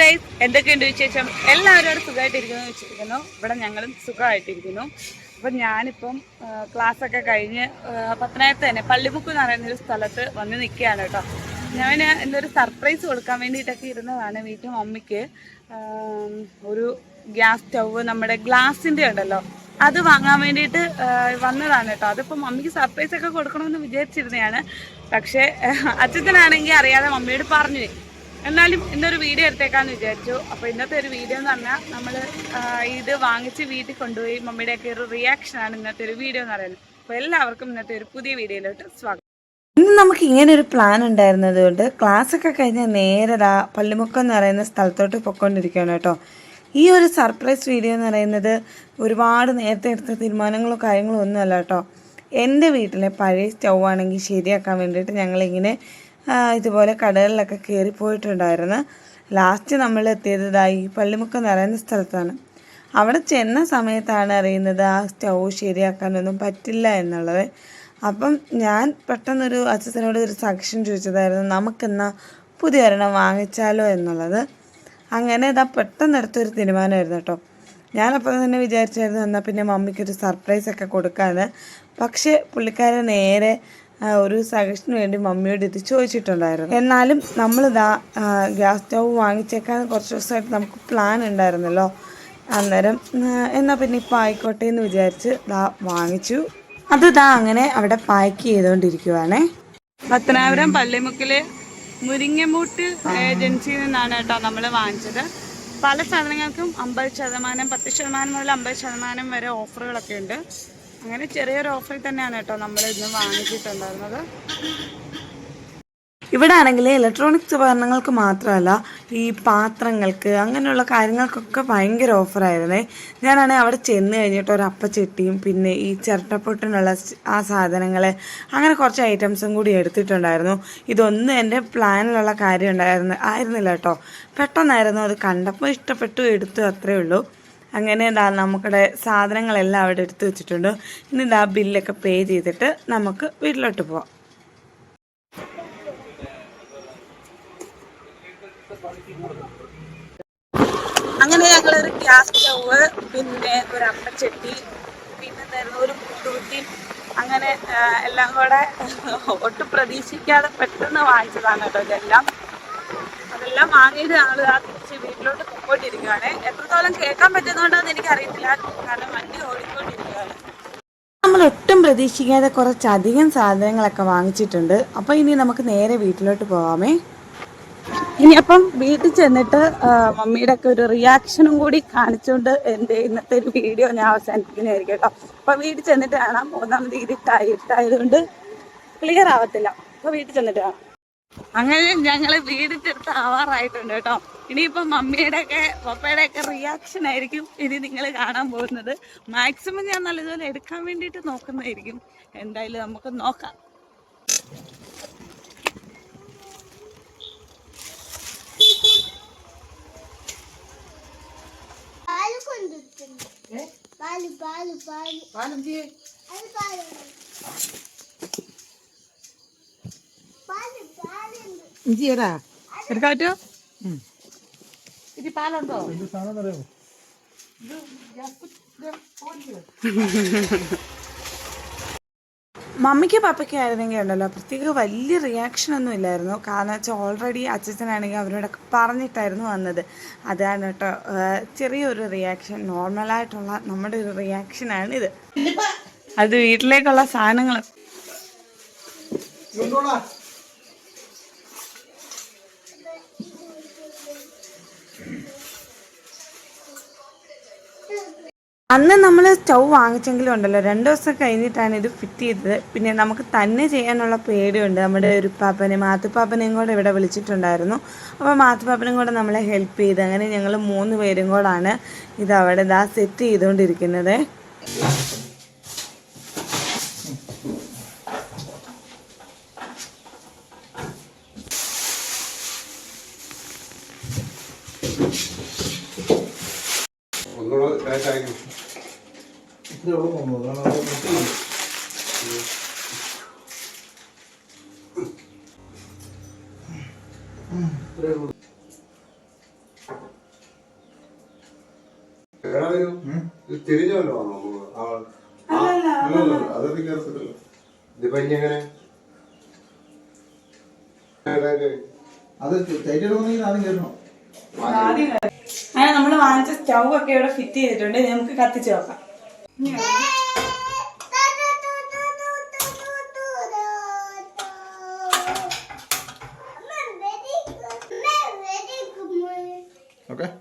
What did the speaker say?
Guys എന്തൊക്കെയുണ്ട് വിശേഷം? എല്ലാവരും സുഖമായിട്ടിരിക്കുന്നു വെച്ചിരിക്കുന്നു ഇവിടെ ഞങ്ങളും സുഖമായിട്ടിരിക്കുന്നു. അപ്പം ഞാനിപ്പം ക്ലാസ്സൊക്കെ കഴിഞ്ഞ് ആ, തന്നെ പള്ളിമുക്ക് എന്ന് പറയുന്ന ഒരു സ്ഥലത്ത് വന്ന് നിൽക്കുകയാണ് കേട്ടോ. ഞാൻ എന്തൊരു സർപ്രൈസ് കൊടുക്കാൻ വേണ്ടിയിട്ടൊക്കെ ഇരുന്നതാണ് വീട്ടിൽ മമ്മിക്ക്. ഒരു ഗ്യാസ് സ്റ്റൗവ് നമ്മുടെ ഗ്ലാസിന്റെ ഉണ്ടല്ലോ. അത് വാങ്ങാൻ വേണ്ടിയിട്ട് വന്നതാണ് കേട്ടോ. അതിപ്പോൾ മമ്മിക്ക് സർപ്രൈസ് ഒക്കെ കൊടുക്കണമെന്ന് വിചാരിച്ചിരുന്നതാണ്. പക്ഷേ അച്ഛനാണെങ്കിൽ അറിയാതെ മമ്മിയോട് പറഞ്ഞു. എന്നാലും ഇന്നൊരു വീഡിയോ എടുത്തേക്കാന്ന് വിചാരിച്ചു. അപ്പോൾ ഇന്നത്തെ ഒരു വീഡിയോ എന്ന് പറഞ്ഞാൽ നമ്മൾ ഇത് വാങ്ങിച്ച് വീട്ടിൽ കൊണ്ടുപോയി മമ്മിയുടെ മമ്മിയുടെയൊക്കെ ഒരു റിയാക്ഷനാണ് ഇന്നത്തെ ഒരു വീഡിയോ എന്ന് പറയുന്നത്. അപ്പോൾ എല്ലാവർക്കും ഇന്നത്തെ ഒരു പുതിയ വീഡിയോയിലോട്ട് സ്വാഗതം. ഇന്ന് നമുക്ക് ഇങ്ങനെ ഒരു പ്ലാൻ ഉണ്ടായിരുന്നത് കൊണ്ട് ക്ലാസ് ഒക്കെ കഴിഞ്ഞ് നേരെ ദാ പള്ളിമുക്കം എന്ന് പറയുന്ന സ്ഥലത്തോട്ട് പൊയ്ക്കൊണ്ടിരിക്കുകയാണ് കേട്ടോ. ഈ ഒരു സർപ്രൈസ് വീഡിയോ എന്ന് പറയുന്നത് ഒരുപാട് നേരത്തെ എടുത്ത തീരുമാനങ്ങളോ കാര്യങ്ങളോ ഒന്നുമല്ല കേട്ടോ. എന്റെ വീട്ടിലെ പഴയ സ്റ്റൗ ആണെങ്കിൽ ശരിയാക്കാൻ വേണ്ടിയിട്ട് ഞങ്ങളിങ്ങനെ ഇതുപോലെ കടകളിലൊക്കെ കയറിപ്പോയിട്ടുണ്ടായിരുന്നു ലാസ്റ്റ് നമ്മൾ എത്തിയത് ഈ പള്ളിമുക്കം എന്ന് പറയുന്ന സ്ഥലത്താണ്. അവിടെ ചെന്ന സമയത്താണ് അറിയുന്നത് ആ സ്റ്റൗ ശരിയാക്കാനൊന്നും പറ്റില്ല എന്നുള്ളത്. അപ്പം ഞാൻ പെട്ടെന്നൊരു അച്ഛനോട് ഒരു സജഷൻ ചോദിച്ചതായിരുന്നു നമുക്കെന്നാൽ പുതിയ ഒരെണ്ണം വാങ്ങിച്ചാലോ എന്നുള്ളത്? അങ്ങനെ ഇതാ പെട്ടെന്ന് എടുത്തൊരു തീരുമാനമായിരുന്നു കേട്ടോ. ഞാനപ്പോൾ തന്നെ വിചാരിച്ചായിരുന്നു എന്നാൽ പിന്നെ മമ്മിക്കൊരു സർപ്രൈസ് ഒക്കെ കൊടുക്കാമെന്ന് പക്ഷേ പുള്ളിക്കാരൻ നേരെ ഒരു സജഷന് വേണ്ടി മമ്മിയോട് ഇത് ചോദിച്ചിട്ടുണ്ടായിരുന്നു. എന്നാലും നമ്മളിതാ ഗ്യാസ് സ്റ്റൗ വാങ്ങിച്ചേക്കാൻ കുറച്ച് ദിവസമായിട്ട് നമുക്ക് പ്ലാൻ ഉണ്ടായിരുന്നല്ലോ. അന്നേരം എന്നാൽ പിന്നെ ഇപ്പം ആയിക്കോട്ടെ എന്ന് വിചാരിച്ച് ദാ വാങ്ങിച്ചു. അത് ദാ അങ്ങനെ അവിടെ പാക്ക് ചെയ്തുകൊണ്ടിരിക്കുവാണേ പത്തനാപുരം പള്ളിമുക്കിൽ മുരിങ്ങമൂട്ട് ഏജൻസിയിൽ നിന്നാണ് കേട്ടോ നമ്മൾ വാങ്ങിച്ചത്. പല സാധനങ്ങൾക്കും അമ്പത് ശതമാനം പത്ത് ശതമാനം മുതൽ അമ്പത് ശതമാനം വരെ ഓഫറുകളൊക്കെ ഉണ്ട്. അങ്ങനെ ചെറിയൊരു ഓഫറിൽ തന്നെയാണ് കേട്ടോ നമ്മൾ ഇന്ന് വാങ്ങിച്ചിട്ടുണ്ടായിരുന്നത്. ഇവിടെ ആണെങ്കിൽ ഇലക്ട്രോണിക്സ് ഉപകരണങ്ങൾക്ക് മാത്രമല്ല ഈ പാത്രങ്ങൾക്ക് അങ്ങനെയുള്ള കാര്യങ്ങൾക്കൊക്കെ ഭയങ്കര ഓഫറായിരുന്നേ ഞാനാണെങ്കിൽ അവിടെ ചെന്ന് കഴിഞ്ഞിട്ട് ഒരു അപ്പച്ചട്ടിയും പിന്നെ ഈ ചിരട്ടപ്പൊട്ടിനുള്ള ആ സാധനങ്ങൾ അങ്ങനെ കുറച്ച് ഐറ്റംസും കൂടി എടുത്തിട്ടുണ്ടായിരുന്നു. ഇതൊന്നും എന്റെ പ്ലാനിലുള്ള കാര്യം ഉണ്ടായിരുന്നു ആയിരുന്നില്ല കേട്ടോ. പെട്ടെന്നായിരുന്നു അത് കണ്ടപ്പോൾ ഇഷ്ടപ്പെട്ടു എടുത്തു അത്രേ ഉള്ളൂ. അങ്ങനെ ഇതാ നമുക്കിടെ സാധനങ്ങളെല്ലാം അവിടെ എടുത്തു വെച്ചിട്ടുണ്ട്. ഇനി ഇതാ ബില്ലൊക്കെ പേ ചെയ്തിട്ട് നമുക്ക് വീട്ടിലോട്ട് പോവാം. അങ്ങനെ ഞങ്ങൾ ഒരു ഗ്യാസ് സ്റ്റൗവ് പിന്നെ ഒരു അപ്പച്ചട്ടി പിന്നെ ഒരു മുട്ടൂട്ടി അങ്ങനെ എല്ലാം കൂടെ ഒട്ടും പ്രതീക്ഷിക്കാതെ പെട്ടെന്ന് വാങ്ങിച്ചതാണ് കേട്ടോ ഇതെല്ലാം. അതെല്ലാം വാങ്ങിയിട്ട് ഞങ്ങൾ ആ തിരിച്ച് വീട്ടിലോട്ട് പോയിട്ടിരിക്കുകയാണ് എത്രത്തോളം കേൾക്കാൻ പറ്റുന്നതുകൊണ്ടാന്ന് എനിക്ക് അറിയത്തില്ല കാരണം വണ്ടി ഓടിക്കൊണ്ടിരിക്കുകയാണ്. നമ്മൾ ഒട്ടും പ്രതീക്ഷിക്കാതെ കുറച്ചധികം സാധനങ്ങളൊക്കെ വാങ്ങിച്ചിട്ടുണ്ട്. അപ്പോൾ ഇനി നമുക്ക് നേരെ വീട്ടിലോട്ട് പോവാമേ. ഇനി അപ്പം വീട്ടിൽ ചെന്നിട്ട് മമ്മിയുടെ ഒക്കെ ഒരു റിയാക്ഷനും കൂടി കാണിച്ചുകൊണ്ട് എന്റെ ഇന്നത്തെ ഒരു വീഡിയോ ഞാൻ അവസാനിപ്പിക്കുന്നതായിരിക്കും കേട്ടോ. അപ്പൊ വീട്ടിൽ ചെന്നിട്ട് കാണാം. ഒന്നാമത് ഇരുട്ടായി ഇരുട്ടായതുകൊണ്ട് ക്ലിയർ ആവത്തില്ല. അപ്പൊ വീട്ടിൽ ചെന്നിട്ട് കാണാം. അങ്ങനെ ഞങ്ങൾ വീടിന്റെ ആവാറായിട്ടുണ്ട് കേട്ടോ. ഇനിയിപ്പം മമ്മിയുടെ ഒക്കെ പപ്പയുടെ ഒക്കെ റിയാക്ഷൻ ആയിരിക്കും ഇനി നിങ്ങൾ കാണാൻ പോകുന്നത്. മാക്സിമം ഞാൻ നല്ലതുപോലെ എടുക്കാൻ വേണ്ടിയിട്ട് നോക്കുന്നതായിരിക്കും. എന്തായാലും നമുക്ക് നോക്കാം. ഇഞ്ചിയടാ? എടുക്കാൻ പറ്റുമോ? ഇത് അറിയാമോ മമ്മിക്ക് പപ്പയ്ക്ക് ആയിരുന്നെങ്കിൽ ഉണ്ടല്ലോ പ്രത്യേക വലിയ റിയാക്ഷൻ ഒന്നും ഇല്ലായിരുന്നു. കാരണം വെച്ചാൽ ഓൾറെഡി അച്ഛച്ചനാണെങ്കിൽ അവരോടൊക്കെ പറഞ്ഞിട്ടായിരുന്നു വന്നത്. അതാണ് കേട്ടോ ചെറിയൊരു റിയാക്ഷൻ നോർമലായിട്ടുള്ള നമ്മുടെ ഒരു റിയാക്ഷനാണ് ഇത്. അത് വീട്ടിലേക്കുള്ള സാധനങ്ങൾ അന്ന് നമ്മൾ സ്റ്റൗ വാങ്ങിച്ചെങ്കിലും ഉണ്ടല്ലോ. രണ്ട് ദിവസം കഴിഞ്ഞിട്ടാണ് ഇത് ഫിറ്റ് ചെയ്തത്. പിന്നെ നമുക്ക് തന്നെ ചെയ്യാനുള്ള പേടിയുണ്ട്. നമ്മുടെ ഒരു പാപ്പനെ മാത്തുപ്പാപ്പനെയും കൂടെ ഇവിടെ വിളിച്ചിട്ടുണ്ടായിരുന്നു. അപ്പോൾ മാത്തുപ്പാപ്പനും കൂടെ നമ്മളെ ഹെൽപ്പ് ചെയ്ത് അങ്ങനെ ഞങ്ങൾ മൂന്ന് പേരും കൂടാണ് ഇത് അവിടെ ഇതാ സെറ്റ് ചെയ്തുകൊണ്ടിരിക്കുന്നത് ഒന്നുകൂടെ ഇത്രേ ഉള്ളൂ തോന്നുന്നു കാരണം അത് ഇത് തിരിഞ്ഞല്ലോ വന്നോ ഇതിപ്പോ ഇനി എങ്ങനെ? അത് ആദ്യം കയറണം അങ്ങനെ നമ്മൾ വാങ്ങിച്ച സ്റ്റൗ ഒക്കെ ഇവിടെ ഫിറ്റ് ചെയ്തിട്ടുണ്ട്. നമുക്ക് കത്തിച്ച് നോക്കാം Okay.